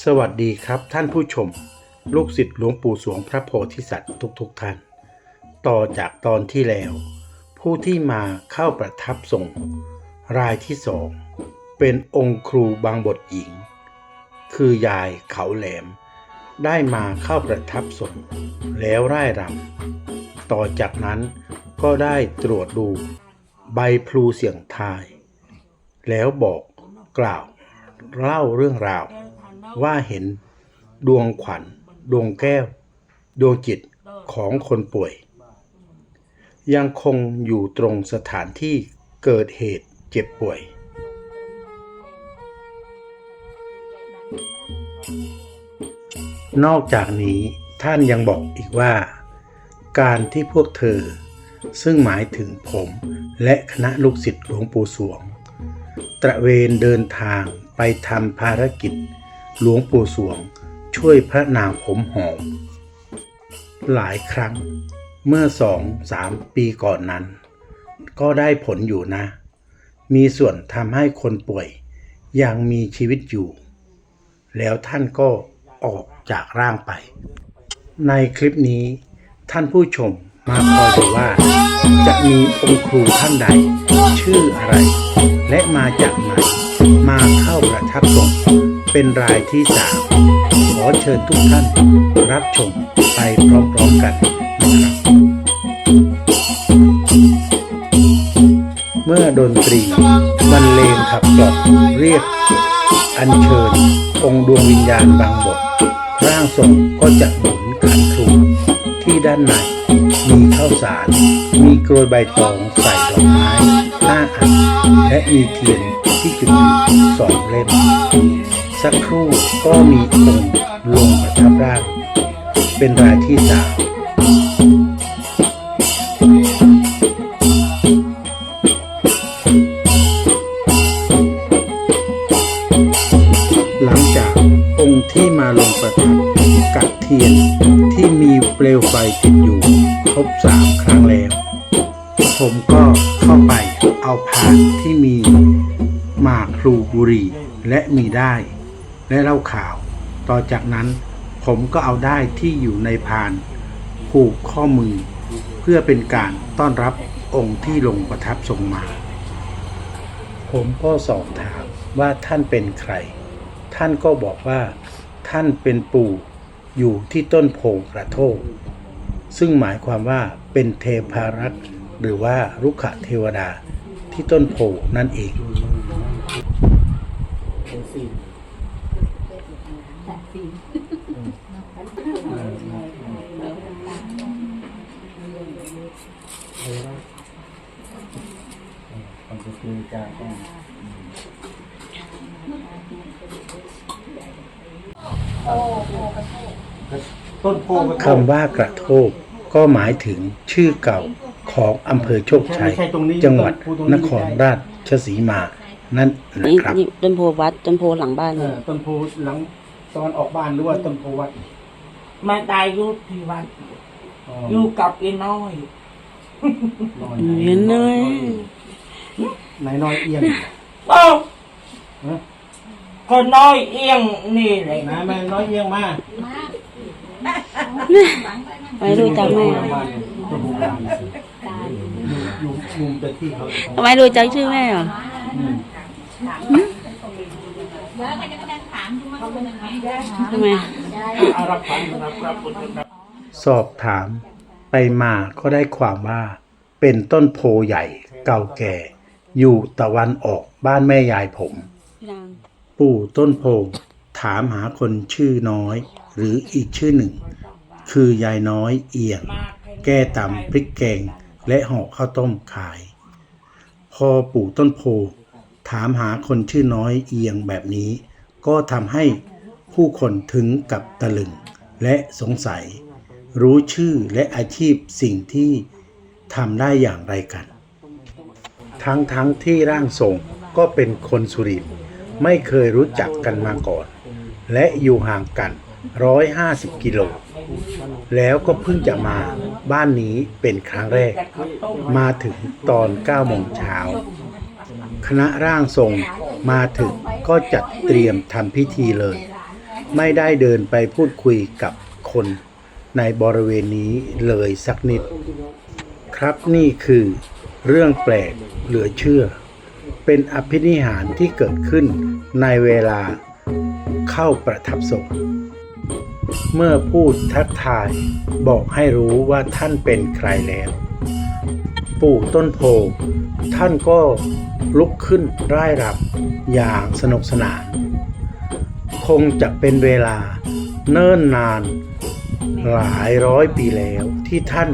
สวัสดีครับท่านผู้ชม ลูกศิษย์หลวงปู่สวงพระโพธิสัตว์ทุกๆทท่าน ต่อจากตอนที่แล้ว ผู้ที่มาเข้าประทับทรงรายที่สองเป็นองค์ครูบางบทหญิง คือยายเขาแหลม ได้มาเข้าประทับทรงแล้วร่ายรำต่อจากนั้นก็ได้ตรวจดูใบพลูเสียงทาย แล้วบอกกล่าวเล่าเรื่องราว ว่าเห็นดวงขวัญ ดวงแก้ว ดวงจิตของคนป่วย ยังคงอยู่ตรงสถานที่เกิดเหตุเจ็บป่วย นอกจากนี้ท่านยังบอกอีกว่า การที่พวกเธอ ซึ่งหมายถึงผมและคณะลูกศิษย์หลวงปู่สวง ตระเวนเดินทางไปทำภารกิจ หลวงปู่สวงช่วยพระนางผมหอม หลายครั้งเมื่อสองสามปีก่อนนั้น ก็ได้ผลอยู่นะ มีส่วนทำให้คนป่วยยังมีชีวิตอยู่ แล้วท่านก็ออกจากร่างไป ในคลิปนี้ท่านผู้ชมมาคอยดูว่า จะมีองค์ครูท่านใด ชื่ออะไร และมาจากไหนมาเข้าประทับทรง เป็นรายที่สามขอเชิญทุกท่านรับชมไปพร้อมๆกันนะครับเมื่อดนตรีบรรเลงขับกล่อมเรียกอัญเชิญ องค์ดวงวิญญาณบางบท ร่างทรงก็จะหมุนขันครูที่ด้านในมีข้าวสาร มีกรวยใบตองใส่ดอกไม้ห้าอันและมีเทียนที่จุดอยู่สองเล่ม สักครู่ก็มีองค์ลงประทับร่าง เป็นรายที่สามหลังจากองค์ที่มาลงประทับกับเทียนที่มีเปลวไฟติดอยู่ครบสามครั้งแล้ว ผมก็เข้าไปเอาพานที่มีหมากพลูบุรีและมีได้ และเล้าข่าว ต่อจากนั้นผมก็เอาได้ที่อยู่ในพาน ผูกข้อมือ เพื่อเป็นการต้อนรับองค์ที่ลงประทับทรงมา ผมก็สอบถามว่าท่านเป็นใคร ท่านก็บอกว่า ท่านเป็นปู่อยู่ที่ต้นโพกระโทกซึ่งหมายความว่าเป็นเทพารักษ์หรือว่ารุกขเทวดาที่ต้นโพนั่นเอง ต้นโพก็คำว่ากระโทกก็หมายถึงชื่อเก่าของอำเภอโชคชัย จังหวัดนครราชสีมา นั่นนะนี่ครับนี่ต้นโพวัด ต้นโพหลังบ้านเอเลอยต้นโพหลังตอนออกบ้านหรือว่าต้นโพวัดมาตายอยู่ที่วัดอ๋ออยู่กับไอ้น้อยน้อยเห็นเลย ไหนน้อยเอียงโอ้ฮะคนน้อยเอียงนี่เลยนะแม่น้อยเอียงมาไม่รู้จักแม่บ้านต้นโพบ้านอยู่มุมแต่ที่เขาทำไมรู้จักชื่อแม่เหรออืมทำไมอารับฟังนะครับครับครับสอบถามไปมาก็ได้ความว่า เป็นต้นโพใหญ่เก่าแก่ อยู่ตะวันออกบ้านแม่ยายผมพี่นางปู่ต้นโพถามหาคนชื่อน้อย หรืออีกชื่อหนึ่ง คือยายน้อยเอียง แก้ตำพริกแกง และห่อข้าวต้มขาย พอปู่ต้นโพถามหาคนชื่อน้อยเอียงแบบนี้ ก็ทำให้ผู้คนถึงกับตะลึง และสงสัย รู้ชื่อและอาชีพสิ่งที่ทำได้อย่างไรกัน ทั้งทั้งที่ร่างทรงก็เป็นคนสุรินไม่เคยรู้จักกันมาก่อน และอยู่ห่างกัน 150 กิโล แล้วก็เพิ่งจะมาบ้านนี้เป็นครั้งแรก มาถึงตอน9โมงเช้าคณะร่างทรงมาถึงก็จัดเตรียมทำพิธีเลย ไม่ได้เดินไปพูดคุยกับคนในบริเวณนี้เลยสักนิด ครับนี่คือ เรื่องแปลกเหลือเชื่อ เป็นอภินิหารที่เกิดขึ้นในเวลาเข้าประทับทรงเมื่อพูดทักทายบอกให้รู้ว่าท่านเป็นใครแล้ว ปู่ต้นโพท่านก็ลุกขึ้นร่ายรำอย่างสนุกสนาน คงจะเป็นเวลาเนิ่นนานหลายร้อยปีแล้วที่ท่าน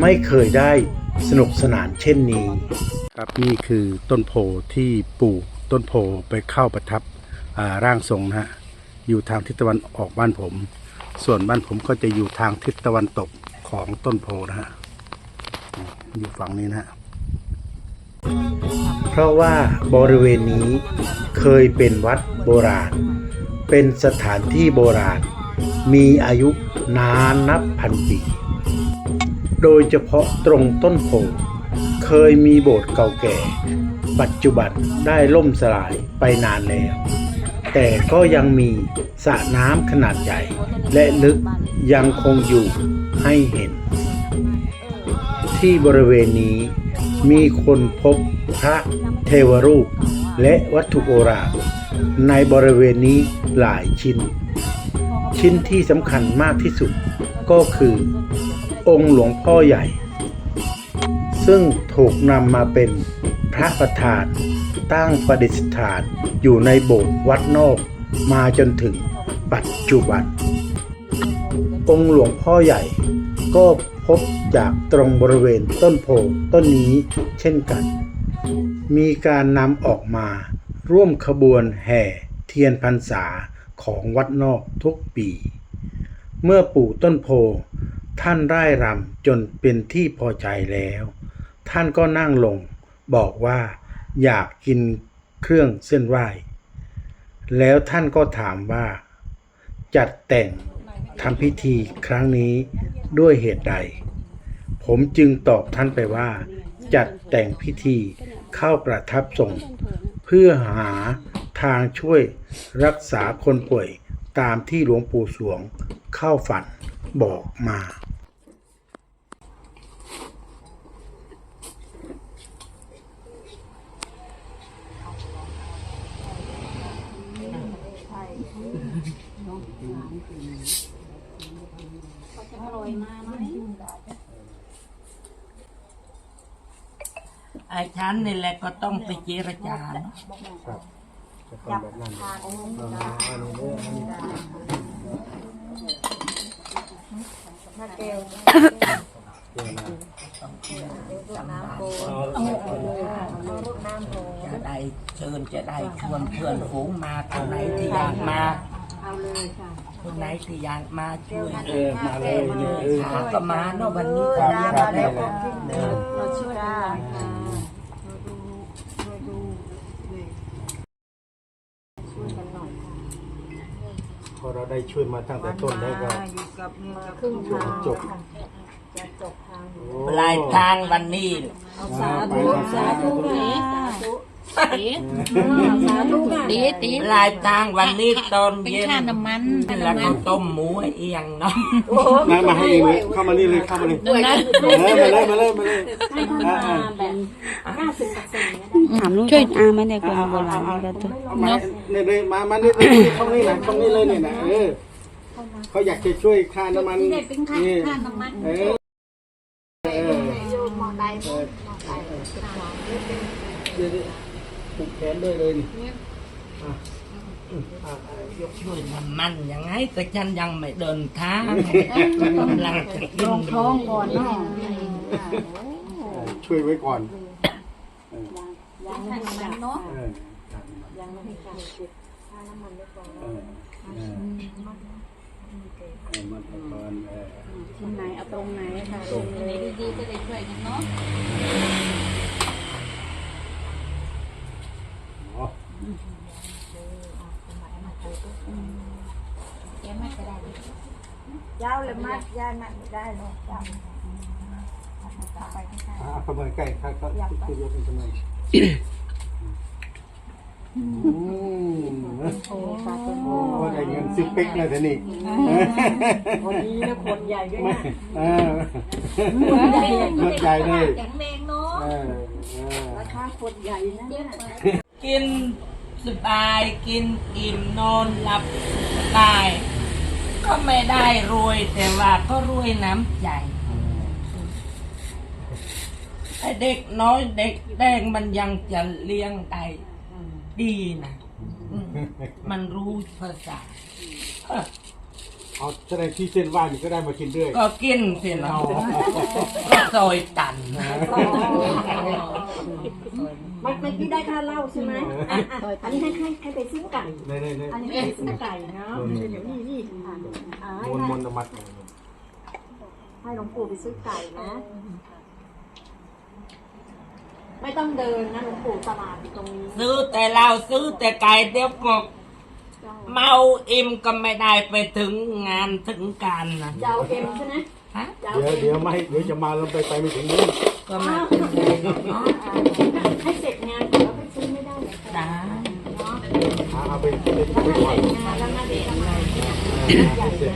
ไม่เคยได้ สนุกสนานเช่นนี้ ครับนี่คือต้นโพที่ปู่ต้นโพไปเข้าประทับอ่าร่างทรงนะฮะอยู่ทางทิศตะวันออกบ้านผม ส่วนบ้านผมก็จะอยู่ทางทิศตะวันตกของต้นโพนะฮะอยู่ฝั่งนี้นะฮะเพราะว่าบริเวณนี้เคยเป็นวัดโบราณ เป็นสถานที่โบราณ มีอายุนานนับพันปี โดยเฉพาะตรงต้นโพเคยมีโบสถ์เก่าแก่ ปัจจุบันได้ล่มสลายไปนานแล้ว แต่ก็ยังมีสระน้ำขนาดใหญ่ และลึกยังคงอยู่ให้เห็น ที่บริเวณนี้มีคนพบพระเทวรูป และวัตถุโบราณในบริเวณนี้หลายชิ้น ชิ้นที่สำคัญมากที่สุดก็คือ องค์หลวงพ่อใหญ่ ซึ่งถูกนำมาเป็นพระประธานตั้งประดิษฐานอยู่ในโบสถ์วัดนอกมาจนถึงปัจจุบัน องค์หลวงพ่อใหญ่ ก็พบจากตรงบริเวณต้นโพต้นนี้เช่นกัน มีการนำออกมาร่วมขบวนแห่เทียนพรรษาของวัดนอกทุกปี เมื่อปู่ต้นโพ ท่านร่ายรำจนเป็นที่พอใจแล้ว ท่านก็นั่งลง บอกว่า อยากกินเครื่องเส้นไหว้ แล้วท่านก็ถามว่า จัดแต่งทำพิธีครั้งนี้ด้วยเหตุใด ผมจึงตอบท่านไปว่า จัดแต่งพิธีเข้าประทับทรงเพื่อหาทางช่วยรักษาคนป่วยตามที่หลวงปู่สวงเข้าฝัน บอกมาไอ้ฉันนี่แหละก็ต้องไปเจรจาเนอะจะ ได้เชิญจะได้ชวนเพื่อนฝูงมาคนไหนที่อยากมาคนไหนที่อยากมาช่วยเออมาเลยเนี่ยเออหาก็มาเนาะวันนี้ก็มาครับแล้วครับเออเราช่วยได้ค่ะช่วยกันหน่อยค่ะ พอเราได้ช่วยมาตั้งแต่ต้นแล้วก็ อยู่กับเนี่ยกับครึ่งทางจบ จะจบทางอยู่ปลายทางวันนี้ เอาสาธุสาธุนะ สาธุสาธุนะตีตีปลายทางวันนี้ตอนเป็นเย็นค่าน้ำมันค่าแล้วน้ำมัก็นต้มหมูให้เอียงเนาะมามาให้เองเลยเข้ามานี่เลยเข้ามาเลยเดี๋ยวนะเออมาเลยมาเลยมาเลยให้ท่านมาแบบห้าสิบเปอร์เซ็นต์เนี่ยถามลูกช่วยอาไม่ได้คนโบราณนี่ก็ตัวเอามาเนี่ยเลยมามานี่เลยเข้านี่นะเข้านี่เลยเนี่ยนะเออเขาอยากจะช่วยค่าน้ำมันนี่ได้เป็นค่านี่ค่าน้ำมันเออเออโยมมอได้มอได้เดี๋ยวผูกแข นด้วยเลยนี่อะอืมอะอะยกช่วยน้ำมันยังไงแต่ฉันยังไม่เดินทางกำลังจะกินลงท้องก่อนเนาะช่วยไว้ก่อนยังไม่ได้เนาะเออยังไม่ได้การเก็บค่าน้ำมันไว้ก่อนเออเออเออมันไปก่อนเออที่ไหนเอาตรงไหนค่ะลงเลยดีๆจะได้ช่วยกันเนาะ อ๋อแกไม่ก็ได้เจ้าเลยมัดยายมัดไม่ได้หรอกเจ้าอะเข้ามาใกล้ครับก็ช่วยยกเป็นทำไมอืมโอ้ได้เงินซื้อเป๊กแล้วทีนี้วันนี้นะขวดใหญ่ด้วยไม่นะเออรถใหญ่เลยแข็งแรงเนาะเออเออราคาขวดใหญ่นะเนี่ยกิน สบายกินอิ่มนอนหลับสบาย ก็ไม่ได้รวยแต่ว่าก็รวยน้ำใจไอเด็กน้อยเด็กแดงมันยังจะเลี้ยงได้ดีนะอืมมันรู้ภาษา เอาแสดงที่เส้นไหว้นี่ก็ได้มากินด้วยก็กินสิเนาะก็ซอยตันเมื่อกี้ได้ค่าเหล้าใช่ไหมอะอะอันนี้ให้ให้ให้ไปซื้อไก่ ในในในอันนี้ให้ไปซื้อไก่เนาะเดี๋ยวนี่นี่อะอะให้มนให้มนมัดให้หลวงปู่ไปซื้อไก่นะ ไม่ต้องเดินนะหลวงปู่ตลาดอยู่ตรงนี้ ซื้อแต่เราซื้อแต่ไก่เดี๋ยวก็ เมาอิ่มก็ไม่ได้ไปถึงงานถึงการนะจะเอาเอ็มใช่ไหมฮะจะเอาเดี๋ยวเอ็มเดี๋ยวไม่เดี๋ยวจะมาเราไปไปไม่ถึงนู้นก็ไม่เป็นไรเนาะให้เสร็จงานก่อนแล้วไปซื้อไม่ได้เลยได้เนาะหาเอาไปไปแล้วไปถ้าก่อเสนร็จงานแล้วนะเดี๋ยวจะมาเนี่ย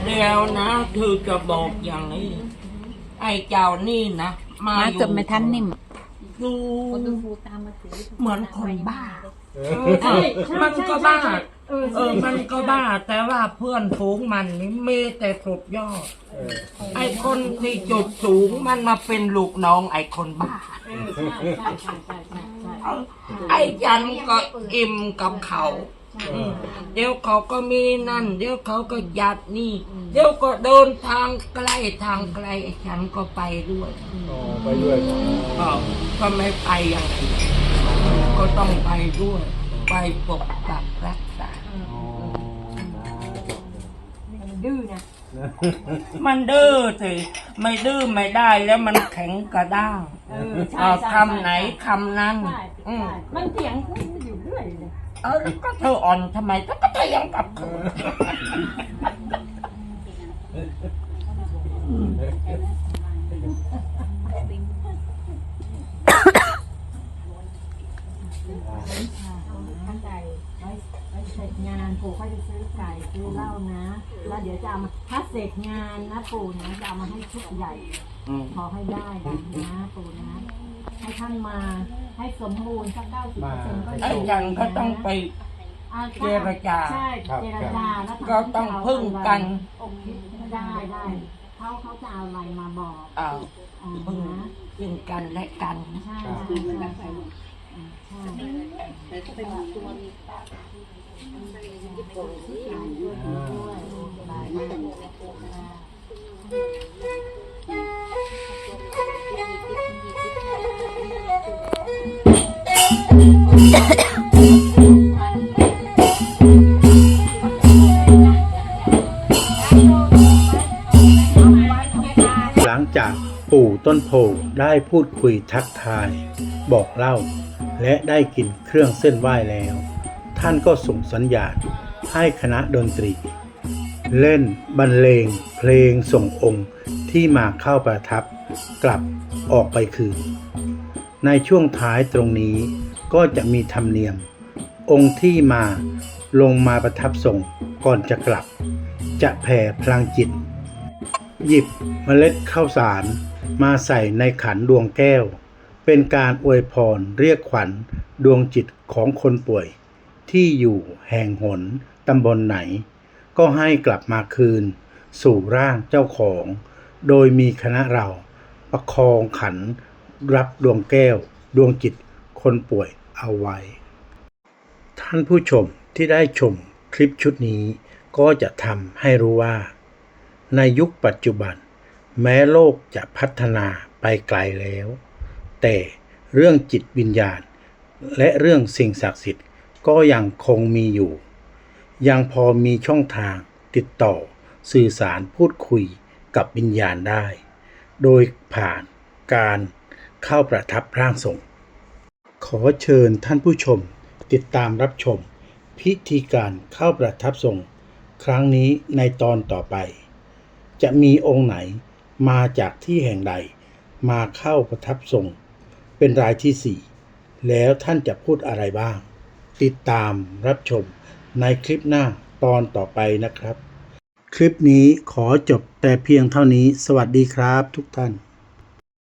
เดี๋ยวนะเธอจะบอกอย่างนี้ ไอ้เจ้านี่นะมามาอยู่เกือบไม่ทันนิ่มดูดูฟูตามมาถือเหมือนคนบ้า เอเอออใช่ใช่มันใช่ก็ใช่บ้า ใช่ เออเออมันก็บ้าแต่ว่าเพื่อนฝูงมันนี่มีแต่สุดยอดเออไอ้คนที่จุดสูงมันมาเป็นลูกน้องไอ้คนบ้าเออใช่ใช่ใช่ใช่ใช่ใช่ไอ้จันก็อิ่มกับเขาอืมเดี๋ยวเขาก็มีนั่น เดี๋ยวเขาก็ยัดนี่ เดี๋ยวก็เดินทางไกลทางไกลไอ้ฉันก็ไปด้วยอ๋อไปด้วยก็ก็ไม่ไปอย่างไรก็ต้องไปด้วย ไปปกปักรัก ดื้อนะมันดื้อสิไม่ดื้อไม่ได้แล้วมันแข็งกระด้างเออใช่เอาใช่คำไหนคำนั้น ใช่อืม ใช่มันเถียงอยู่เรื่อยเลย เออก็เธออ่อนทำไมเธอก็เถียงกับเธอ ตั้งใจไว้ไว้เสร็จงานปู่ค่อยไปซื้อไก่ซื้อเหล้านะ แล้วเดี๋ยวจะเอามาถ้าเสร็จ งานนะปู่นะจะเอามาให้ชุดใหญ่ อืมขอให้ได้นะปู่นะ ให้ท่านมาให้สมบูรณ์สักเก้าสิบเปอร์เซ็นต์ก็ไอ้ดียังก็ต้องไป อ่าเจรจาใช่เจรจาแล้วก็ต้องพึ่งกันองค์ได้ได้เขาเขาจะเอาอะไรมาบอกเอาอ่าพึ่งนะซึ่งกันและกัน ใช่ใช่ใช่ใช่ใช่ หลังจากปู่ต้นโพได้พูดคุยทักทาย บอกเล่า และได้กินเครื่องเส้นไหว้แล้ว ท่านก็ส่งสัญญาณให้คณะดนตรี เล่นบรรเลงเพลงส่งองค์ที่มาเข้าประทับกลับออกไปคืน ในช่วงท้ายตรงนี้ก็จะมีธรรมเนียม องค์ที่มาลงมาประทับส่งก่อนจะกลับ จะแผ่พลังจิต หยิบเมล็ดข้าวสารมาใส่ในขันดวงแก้ว เป็นการอวยพรเรียกขวัญดวงจิตของคนป่วย ที่อยู่แห่งหนตำบลไหน ก็ให้กลับมาคืน สู่ร่างเจ้าของ โดยมีคณะเราประคองขันรับดวงแก้ว ดวงจิตคนป่วยเอาไว้ ท่านผู้ชมที่ได้ชมคลิปชุดนี้ก็จะทำให้รู้ว่า ในยุคปัจจุบัน แม้โลกจะพัฒนาไปไกลแล้ว แต่เรื่องจิตวิญญาณ และเรื่องสิ่งศักดิ์สิทธิ์ ก็ยังคงมีอยู่ ยังพอมีช่องทางติดต่อสื่อสารพูดคุยกับวิญญาณได้ โดยผ่านการเข้าประทับร่างทรง ขอเชิญท่านผู้ชมติดตามรับชม พิธีการเข้าประทับทรง ครั้งนี้ในตอนต่อไป จะมีองค์ไหนมาจากที่แห่งใด มาเข้าประทับทรง เป็นรายที่สี่แล้วท่านจะพูดอะไรบ้าง ติดตามรับชมในคลิปหน้าตอนต่อไปนะครับ คลิปนี้ขอจบแต่เพียงเท่านี้ สวัสดีครับทุกท่าน